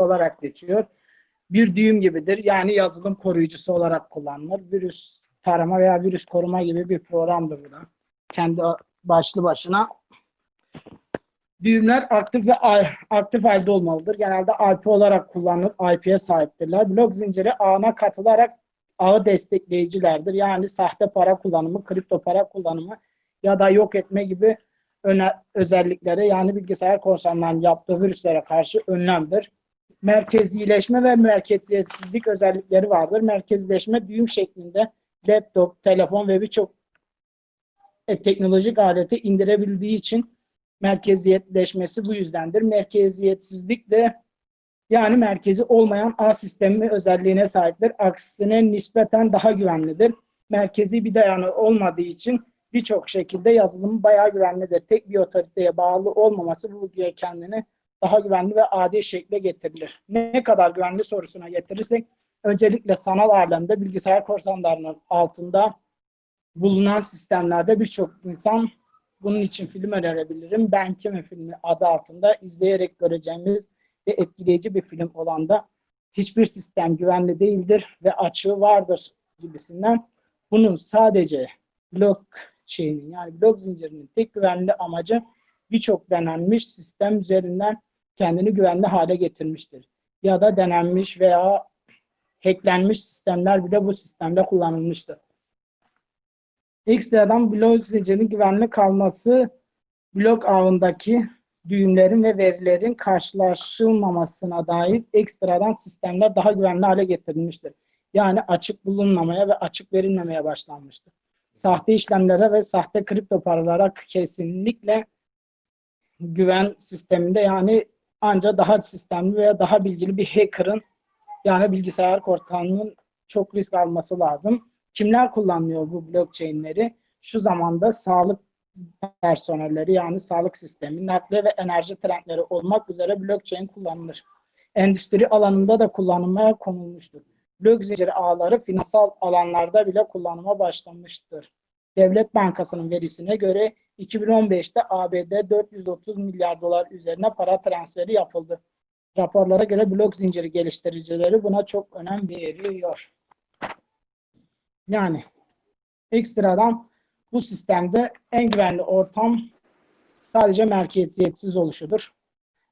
olarak geçiyor. Bir düğüm gibidir. Yani yazılım koruyucusu olarak kullanılır. Virüs tarama veya virüs koruma gibi bir programdır bu da. Kendi başlı başına. Düğümler aktif ve aktif halde olmalıdır. Genelde IP olarak kullanılıp IP'ye sahiptirler. Blok zinciri ağına katılarak ağı destekleyicilerdir. Yani sahte para kullanımı, kripto para kullanımı ya da yok etme gibi öne, özelliklere yani bilgisayar korsanlarının yaptığı virüslere karşı önlemdir. Merkezileşme ve merkeziyetsizlik özellikleri vardır. Merkezileşme düğüm şeklinde laptop, telefon ve birçok e, teknolojik aleti indirebildiği için merkeziyetleşmesi bu yüzdendir. Merkeziyetsizlik de yani merkezi olmayan ağ sistemi özelliğine sahiptir. Aksine nispeten daha güvenlidir. Merkezi bir dayanı olmadığı için birçok şekilde yazılımı bayağı güvenlidir. Tek bir otoriteye bağlı olmaması bu kendini daha güvenli ve adil şekle getirilir. Ne kadar güvenli sorusuna getirirsek öncelikle sanal alemde bilgisayar korsanlarının altında bulunan sistemlerde birçok insan bunun için film önerebilirim. Ben Kimim filmi adı altında izleyerek göreceğimiz ve etkileyici bir film olan da hiçbir sistem güvenli değildir ve açığı vardır gibisinden. Bunun sadece blockchain'in yani blok zincirinin tek güvenli amacı birçok denenmiş sistem üzerinden kendini güvenli hale getirmiştir. Ya da denenmiş veya hacklenmiş sistemler bile bu sistemde kullanılmıştır. Ekstradan blok zincirinin güvenli kalması blok ağındaki düğümlerin ve verilerin karşılaşılmamasına dair ekstradan sistemler daha güvenli hale getirilmiştir. Yani açık bulunmamaya ve açık verilmemeye başlanmıştır. Sahte işlemlere ve sahte kripto paralara kesinlikle güven sisteminde yani ancak daha sistemli veya daha bilgili bir hacker'ın yani bilgisayar korsanının çok risk alması lazım. Kimler kullanıyor bu blockchain'leri? Şu zamanda sağlık personelleri yani sağlık sistemi, nakliye ve enerji trendleri olmak üzere blockchain kullanılır. Endüstri alanında da kullanılmaya konulmuştur. Blok zinciri ağları finansal alanlarda bile kullanıma başlamıştır. Devlet Bankası'nın verisine göre 2015'te ABD 430 milyar dolar üzerine para transferi yapıldı. Raporlara göre blok zinciri geliştiricileri buna çok önem veriyor. Yani ekstradan bu sistemde en güvenli ortam sadece merkeziyetsiz oluşudur.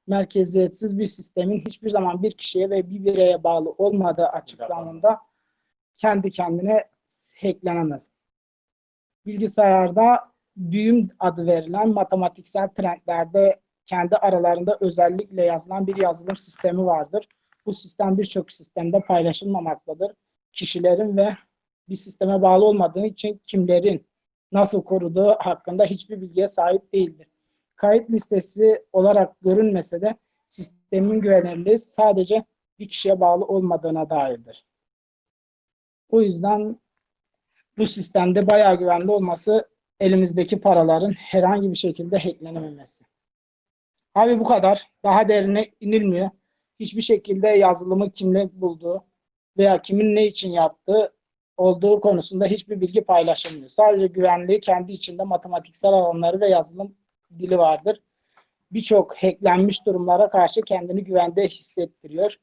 Merkeziyetsiz bir sistemin hiçbir zaman bir kişiye ve bir bireye bağlı olmadığı açıklamında kendi kendine hacklenemez. Bilgisayarda düğüm adı verilen matematiksel trendlerde kendi aralarında özellikle yazılan bir yazılım sistemi vardır. Bu sistem birçok sistemde paylaşılmamaktadır. Kişilerin ve bir sisteme bağlı olmadığı için kimlerin nasıl koruduğu hakkında hiçbir bilgiye sahip değildir. Kayıt listesi olarak görünmese de sistemin güvenilirliği sadece bir kişiye bağlı olmadığına dairdir. O yüzden bu sistemde bayağı güvenli olması elimizdeki paraların herhangi bir şekilde hacklenememesi. Abi bu kadar. Daha derine inilmiyor. Hiçbir şekilde yazılımı kimle bulduğu veya kimin ne için yaptığı olduğu konusunda hiçbir bilgi paylaşılmıyor. Sadece güvenliği kendi içinde matematiksel alanları ve yazılım dili vardır. Birçok hacklenmiş durumlara karşı kendini güvende hissettiriyor.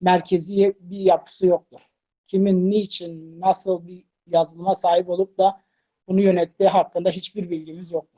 Merkezi bir yapısı yoktur. Kimin, niçin, nasıl bir yazılıma sahip olup da bunu yönettiği hakkında hiçbir bilgimiz yok.